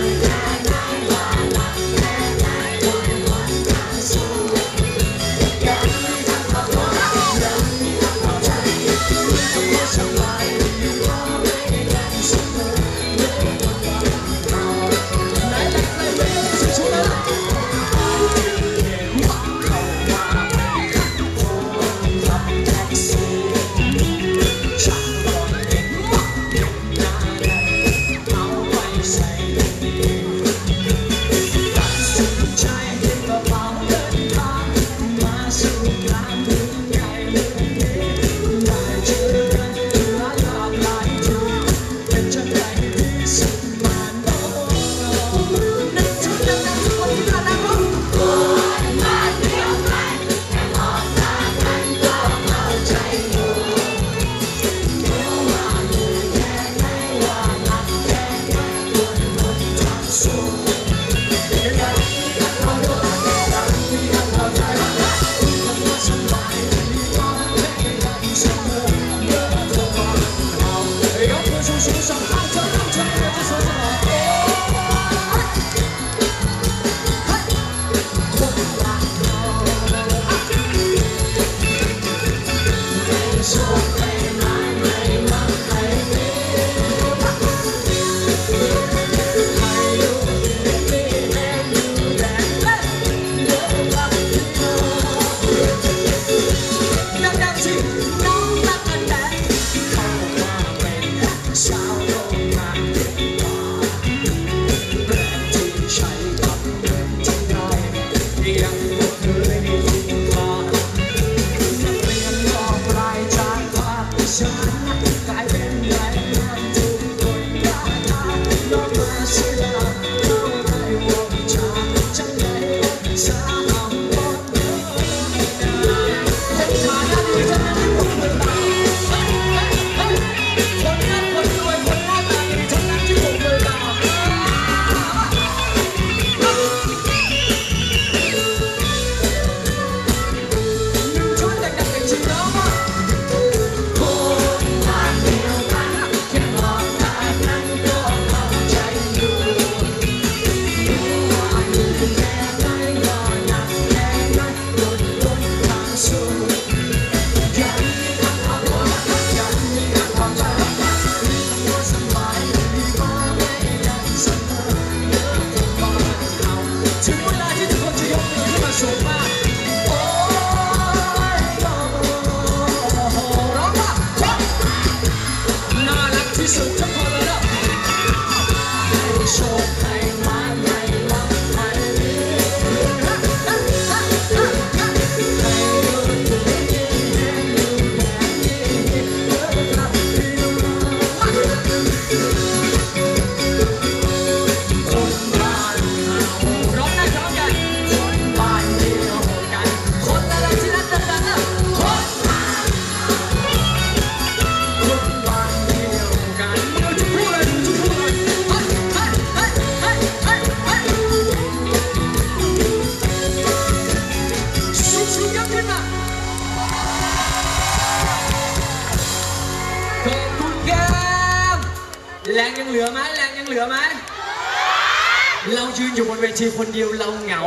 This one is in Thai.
Hallelujah. la, la. So แรงยังเหลือไหมแรงยังเหลือไหมเรายืนอยู่บนเวทีคนเดียวเราเหงา